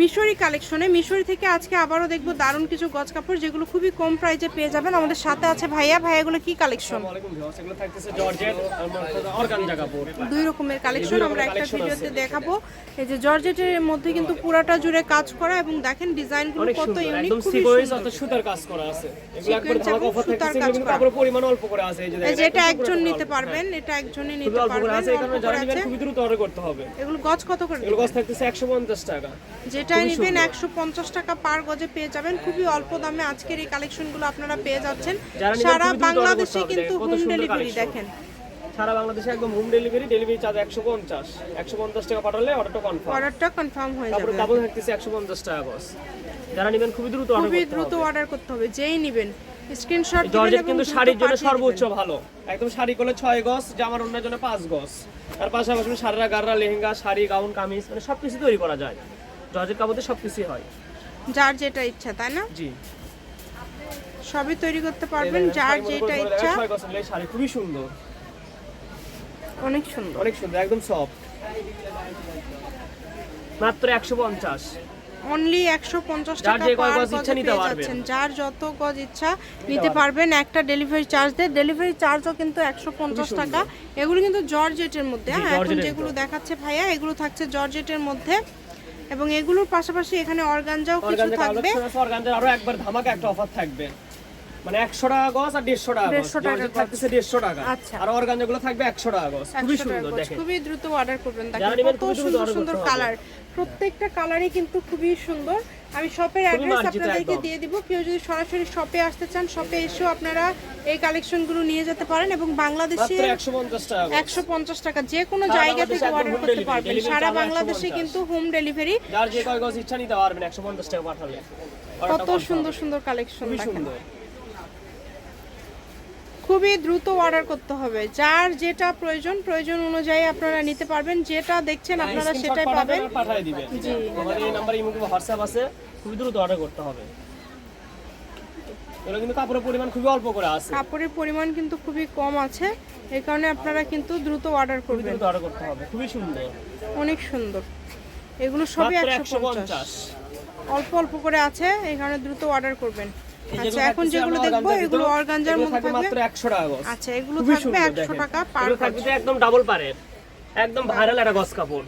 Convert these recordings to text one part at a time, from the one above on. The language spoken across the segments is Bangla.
মিশরি কালেকশনে। মিশরি থেকে আজকে আবারও দেখব দারুণ কিছু গজ কাপড় যেগুলো খুবই কম প্রাইজে পেয়ে যাবেন। আমাদের সাথে আছে ভাইয়া। ভাইয়াগুলো কি কালেকশন? দুই রকমের কালেকশন আমরা একটা ভিডিওতে দেখাবো। এই যে জর্জেটের মধ্যে কিন্তু পুরাটা জুড়ে কাজ করা এবং দেখেন ডিজাইনগুলো অনেক কত ইউনিক খুবই সুতার কাজ করা আছে। সুতার কাজ করা। পরিমাণ অল্প করে আছে এই যে এটা একজন নিতে পারবেন হ্যাঁ। এটা একজনই নিতে পারবেন খুবই দ্রুত অর্ডার করতে হবে। এগুলো গজ কত করে এগুলো কস্ট থাকতেছে 150 টাকা। যেটাই নেবেন একশো পঞ্চাশ টাকা পার গজে পেয়ে যাবেন। খুবই অল্প দামে আজকের এই কালেকশনগুলো আপনারা পেয়ে যাচ্ছেন। সারা বাংলাদেশে কিন্তু হোম ডেলিভারি দেখেন। সারা বাংলাদেশে একদম হোম ডেলিভারি ডেলিভারি চার্জ 150 150 টাকা পাঠালে অর্ডারটা কনফার্ম অর্ডারটা কনফার্ম হয়ে যাবে। কাপড় থাকতেছে 150 টাকা গস যারা নেবেন খুবই দ্রুত অর্ডার খুবই দ্রুত অর্ডার করতে হবে। যেই নেবেন স্ক্রিনশট জর্জেট কিন্তু শাড়ির জন্য সর্বোচ্চ ভালো। একদম শাড়ি করলে ছয় গজ জামার অন্যের জন্য পাঁচ গজ। তার পাশাপাশি সারা গাররা লেহেঙ্গা শাড়ি গাউন কামিজ মানে সবকিছু তৈরি করা যায়। জর্জেট কাপড়ে সবকিছুই হয়। যার যেটা ইচ্ছা তাই না? জি। সবই তৈরি করতে পারবেন যার যেটা ইচ্ছা। শাড়ি খুবই সুন্দর। অনেক সুন্দর। অনেক সুন্দর একদম সফট মাত্র একশো পঞ্চাশ। অনলি একশো পঞ্চাশ টাকা পারবেন। যার যত গজ ইচ্ছা নিতে পারবেন। একটা ডেলিভারি চার্জ দেয়। ডেলিভারি চার্জও কিন্তু একশো পঞ্চাশ টাকা। এগুলো কিন্তু জর্জেটের মধ্যে। হ্যাঁ এখন যেগুলো দেখাচ্ছে ভাইয়া এগুলো থাকছে জর্জেটের মধ্যে। এবং এগুলোর পাশাপাশি এখানে অর্গানজাও কিছু থাকবে। অর্গানজার আরও একবার ধামাকা একটা অফার থাকবে। মানে একশো টাকা গজ আর দেড়শো টাকা দেড়শো 150 টাকা থাকতেছে দেড়শো টাকা। আচ্ছা। আর অর্গানজা গুলো থাকবে একশো টাকা গজ। খুবই সুন্দর দেখেন। খুবই দ্রুত অর্ডার করবেন। দেখেন কত সুন্দর সুন্দর কালার প্রত্যেকটা কালারই কিন্তু খুবই সুন্দর। আমি শপের অ্যাড্রেস আপনাদেরকে দিয়ে দিব। কেউ যদি সরাসরি শপে আসতে চান শপে এসেও আপনারা এই কালেকশনগুলো নিয়ে যেতে পারেন এবং বাংলাদেশে একশো পঞ্চাশ টাকা যে কোনো জায়গা থেকে অর্ডার করতে পারবেন। সারা বাংলাদেশে কিন্তু হোম ডেলিভারি কত সুন্দর সুন্দর কালেকশন সুন্দর। খুবই দ্রুত অর্ডার করতে হবে। যার যেটা প্রয়োজন প্রয়োজন অনুযায়ী আপনারা নিতে পারবেন। যেটা দেখছেন আপনারা সেটাই পাবেন। পাঠিয়ে দিবেন। জি। আমাদের এই নাম্বারে ইমো হোয়াটসঅ্যাপ আছে। খুবই দ্রুত অর্ডার করতে হবে। এগুলো কিন্তু কাপড়ের পরিমাণ খুবই অল্প করে আছে। কাপড়ের পরিমাণ কিন্তু খুবই কম আছে। এই কারণে আপনারা কিন্তু দ্রুত অর্ডার করবেন। দ্রুত অর্ডার করতে হবে। খুবই সুন্দর। অনেক সুন্দর। এগুলো সবই একশো পঞ্চাশ। অল্প অল্প করে আছে। এই কারণে দ্রুত অর্ডার করবেন। আচ্ছা এখন যেগুলো দেখব এগুলো অর্গানজার মধ্যে থাকবে মাত্র একশো টাকা গজ। আচ্ছা এগুলো থাকবে সুন্দর একশো দেখেন। টাকা পার থাকবে একদম ডাবল পারের একদম ভাইরাল একটা গজ কাপড়।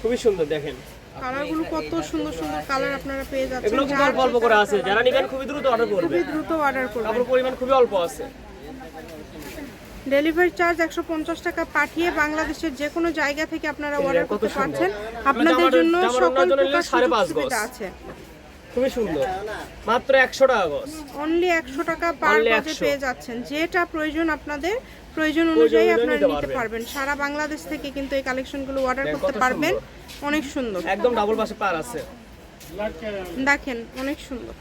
খুবই সুন্দর দেখেন। কালারগুলো কত সুন্দর সুন্দর কালার আপনারা পেয়ে যাচ্ছেন। এগুলো যার অল্প অল্প করে আছে। যারা নিবেন খুবই দ্রুত অর্ডার করবে খুবই দ্রুত অর্ডার করবেন। কাপড় পরিমাণ খুবই অল্প আছে। ডেলিভারি চার্জ একশো পঞ্চাশ টাকা পাঠিয়ে বাংলাদেশের যে কোনো জায়গা থেকে আপনারা অর্ডার করতে পারছেন। আপনাদের জন্য সকল প্রকার সুযোগ সুবিধা আছে। খুবই সুন্দর। মাত্র একশো টাকা গজ। অনলি একশো টাকা পার গজে পেয়ে যাচ্ছেন। যেটা প্রয়োজন আপনাদের প্রয়োজন অনুযায়ী আপনারা নিতে পারবেন। সারা বাংলাদেশ থেকে কিন্তু এই কালেকশনগুলো অর্ডার করতে পারবেন। অনেক সুন্দর। একদম ডাবল পাশে পার আছে। দেখেন অনেক সুন্দর।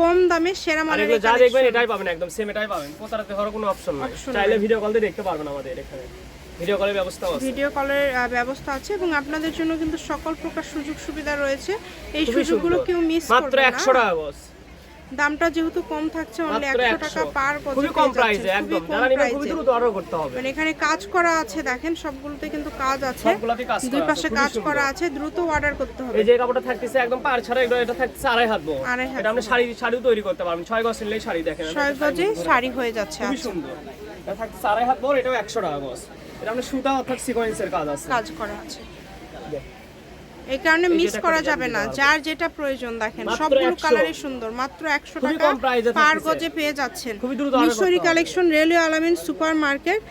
কম দামে সেরা মানের এগুলো যা দেখবেন এটাই পাবেন একদম সেম এটাই পাবেন। প্রতারতে হওয়ার কোনো অপশন নাই। চাইলে ভিডিও কল দিয়ে দেখতে পারবেন আমাদের এখানে। ভিডিও কলের ব্যবস্থা আছে? ভিডিও কলের ব্যবস্থা আছে এবং আপনাদের জন্য কিন্তু সকল প্রকার সুযোগ সুবিধা রয়েছে। এই সুযোগগুলো কেউ মিস করবে না। মাত্র 100 টাকা গজ দামটা যেহেতু কম থাকছে অনলি মাত্র একশো একশো। টাকা পার খুবই কম প্রাইসে একদম। কম যারা নিবেন খুবই দ্রুত অর্ডার করতে হবে। মানে এখানে কাজ করা আছে দেখেন সবগুলোতে কিন্তু কাজ আছে। সবগুলাতে কাজ দুই পাশে কাজ করা আছে দ্রুত অর্ডার করতে হবে। এই যে কাপড়টা থাকতেছে একদম পার ছাড়া এটা থাকতেছে আড়াই হাত হাত এটা আপনি শাড়ি শাড়িও তৈরি করতে পারবেন। ছয় গজ নিলেই শাড়ি দেখেন। ছয় গজে শাড়ি হয়ে যাচ্ছে খুবই আচ্ছা, সুন্দর। এটা থাকতেছে আড়াই হাত বহর এটাও একশো টাকা গজ। এটা আপনি সুতা অর্থাৎ সিকোয়েন্সের কাজ আছে। কাজ করা আছে। এই কারণে মিস করা যাবে না। যার যেটা প্রয়োজন দেখেন সবগুলো 100 কালারই সুন্দর মাত্র একশো টাকা পার গজে পেয়ে যাচ্ছেন। Mishri collection railway Alamin super market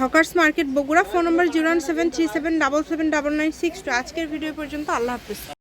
hawkers market Bogura phone number zero one seven three seven double seven double nine six two আজকের ভিডিও পর্যন্ত আল্লাহ হাফিজ।